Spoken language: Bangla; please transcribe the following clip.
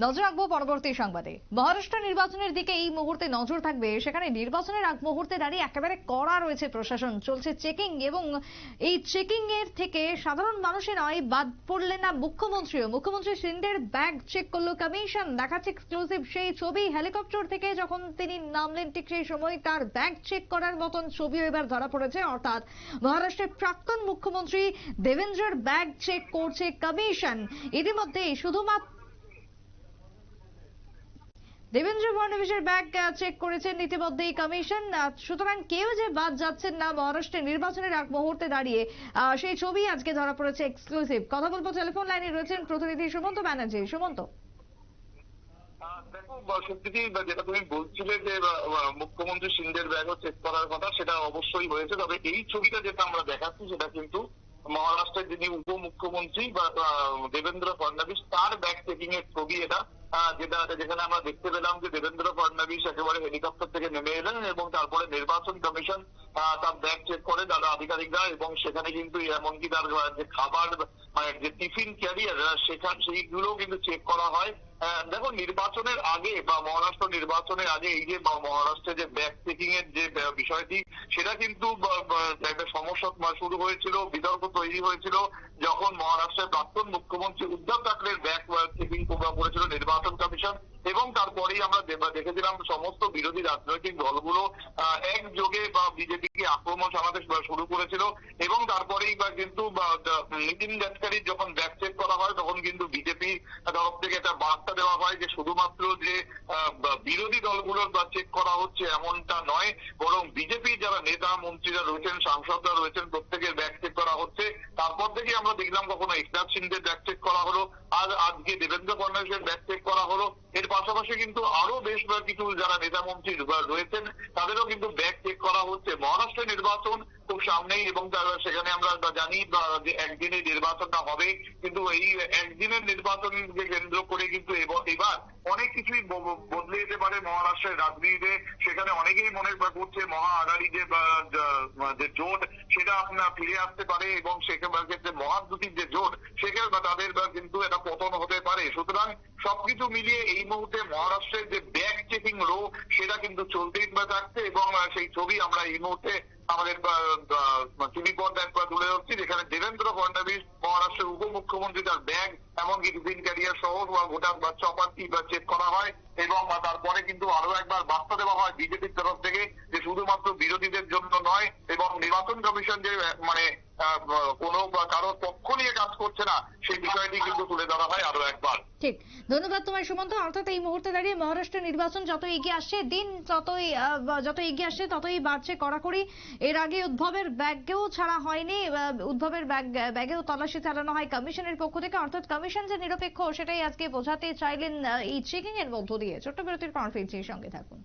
নজর রাখব পরবর্তী সংবাদে। মহারাষ্ট্র নির্বাচনের দিকে এই মুহূর্তে নজর থাকবে। সেখানে নির্বাচনের আগ মুহূর্তে দাঁড়িয়ে একেবারে কড়া রয়েছে প্রশাসন। চলছে চেকিং এবং এই চেকিং এর থেকে সাধারণ মানুষের নয় বাদ পড়লেন না মুখ্যমন্ত্রীও মুখ্যমন্ত্রী সিন্ডের ব্যাগ চেক করল কমিশন দেখাচ্ছে এক্সক্লুসিভ সেই ছবি। হেলিকপ্টার থেকে যখন তিনি নামলেন ঠিক সেই সময় তার ব্যাগ চেক করার মতন ছবিও এবার ধরা পড়েছে। অর্থাৎ মহারাষ্ট্রের প্রাক্তন মুখ্যমন্ত্রী দেবেন্দ্রর ব্যাগ চেক করছে কমিশন ইতিমধ্যে শুধুমাত্র দেবেন্দ্র ফডনবিসের ব্যাগ চেক করেছেন ইতিমধ্যেই কমিশন সুতরাং কেউ যে বাদ যাচ্ছেন না মহারাষ্ট্রের নির্বাচনের এক মুহূর্তে দাঁড়িয়ে সেই ছবি আজকে ধরা পড়েছে এক্সক্লুসিভ কথা বলব টেলিফোন লাইনে রয়েছেন প্রতিনিধি সুমন্ত ব্যানার্জি। সুমন্ত। যেটা তুমি বলছিলে যে মুখ্যমন্ত্রী সিন্ধের ব্যাগও চেক করার কথা, সেটা অবশ্যই হয়েছে। তবে এই ছবিটা যেটা আমরা দেখাচ্ছি, সেটা কিন্তু মহারাষ্ট্রের যিনি উপমুখ্যমন্ত্রী বা দেবেন্দ্র ফডনবিস তার এর ছবি এটা যেটা যেখানে আমরা দেখতে পেলাম যে দেবেন্দ্র ফডনবিস একেবারে হেলিকপ্টার থেকে নেমে এলেন এবং তারপরে নির্বাচন কমিশন তার ব্যাগ চেক করে দাদা আধিকারিকরা এবং সেখানে কিন্তু এমনকি তার যে খাবার মানে যে টিফিন ক্যারিয়ার সেখান, সেইগুলোও কিন্তু চেক করা হয়। দেখো, নির্বাচনের আগে বা মহারাষ্ট্র নির্বাচনের আগে এই যে মহারাষ্ট্রে যে ব্যাক চেকিং এর যে বিষয়টি, সেটা কিন্তু একটা সমস্যা শুরু হয়েছিল, বিতর্ক তৈরি হয়েছিল যখন মহারাষ্ট্রের প্রাক্তন মুখ্যমন্ত্রী উদ্ধব ঠাকরের ব্যাগ চেকিং প্রোগ্রাম করেছিল নির্বাচন কমিশন এবং তারপরেই আমরা দেখেছিলাম সমস্ত বিরোধী রাজনৈতিক দলগুলো একযোগে বা, বিজেপিকে আক্রমণ চালাতে শুরু করেছিল, এবং তারপরেই বা, কিন্তু নীতিন গাডকারির যখন ব্যাক চেক করা হয় তখন কিন্তু বিজেপি তরফ থেকে একটা বার্তা দেওয়া হয় যে শুধুমাত্র যে বিরোধী দলগুলোর বা চেক করা হচ্ছে এমনটা নয়, বরং বিজেপি যারা নেতা, মন্ত্রীরা রয়েছেন, সাংসদরা রয়েছেন, প্রত্যেকের ব্যাগ চেক করা হচ্ছে। তারপর থেকে আমরা দেখলাম কখনো একনাথ সিংহের ব্যাগ চেক করা হলো, আর আজকে দেবেন্দ্র ফডনবিসের ব্যাগ চেক করা হলো। এর পাশাপাশি কিন্তু আরও বেশ কিছু যারা নেতা, মন্ত্রী রয়েছেন, তাদেরও কিন্তু ব্যাগ চেক করা হচ্ছে। মহারাষ্ট্রের নির্বাচন খুব সামনেই এবং সেখানে আমরা জানি যে একদিনে নির্বাচনটা হবে। কিন্তু এই একদিনের নির্বাচনকে কেন্দ্র করে কিন্তু এবার অনেক কিছুই বদলে যেতে পারে মহারাষ্ট্রের রাজনীতিতে। সেখানে অনেকেই মনে করছে মহা আঘাড়ি যে যে জোট, সেটা আপনার ফিরে আসতে পারে এবং সেখানে ক্ষেত্রে মহাদ্যুতির যে জোট, সেখানে তাদের কিন্তু এটা পতন হতে পারে। সুতরাং সবকিছু মিলিয়ে এই মুহূর্তে মহারাষ্ট্রের যে ব্যাগ সেটা কিন্তু চলতেই বা থাকছে এবং সেই ছবি আমরা এই মুহূর্তে আমাদের টিভি পর্দায় তুলে ধরছি, যেখানে দেবেন্দ্র ফডনাবিস মহারাষ্ট্রের উপমুখ্যমন্ত্রী তার ব্যাগ, এমনকি টিফিন ক্যারিয়ার সহ গোটা চপারটি বা চেক করা হয় এবং আহ, তারপরে কিন্তু আরও একবার বার্তা দেওয়া হয় বিজেপির তরফ থেকে যে শুধুমাত্র বিরোধীদের জন্য নয় এবং নির্বাচন কমিশন যে মানে কোনো বা কারোর পক্ষ নিয়ে কাজ করছে না, সেই বিষয়টি কিন্তু তুলে ধরা হয় আরও একবার। ঠিক। ধন্যবাদ তোমায় সুমন্ত। অর্থাৎ এই মুহূর্তে দাঁড়িয়ে মহারাষ্ট্রের নির্বাচন যত এগিয়ে আসছে, দিন ততই যত এগিয়ে আসছে, ততই বাড়ছে কড়াকড়ি। এর আগে উদ্ভবের ব্যাগেও ছাড়া হয়নি উদ্ভবের ব্যাগ, ব্যাগেও তল্লাশি চালানো হয় কমিশনের পক্ষ থেকে। অর্থাৎ কমিশন যে নিরপেক্ষ, সেটাই আজকে বোঝাতে চাইলেন এই চেকিং এর মধ্য দিয়ে। ছোট্ট বিরতির কনফারেন্সের সঙ্গে থাকুন।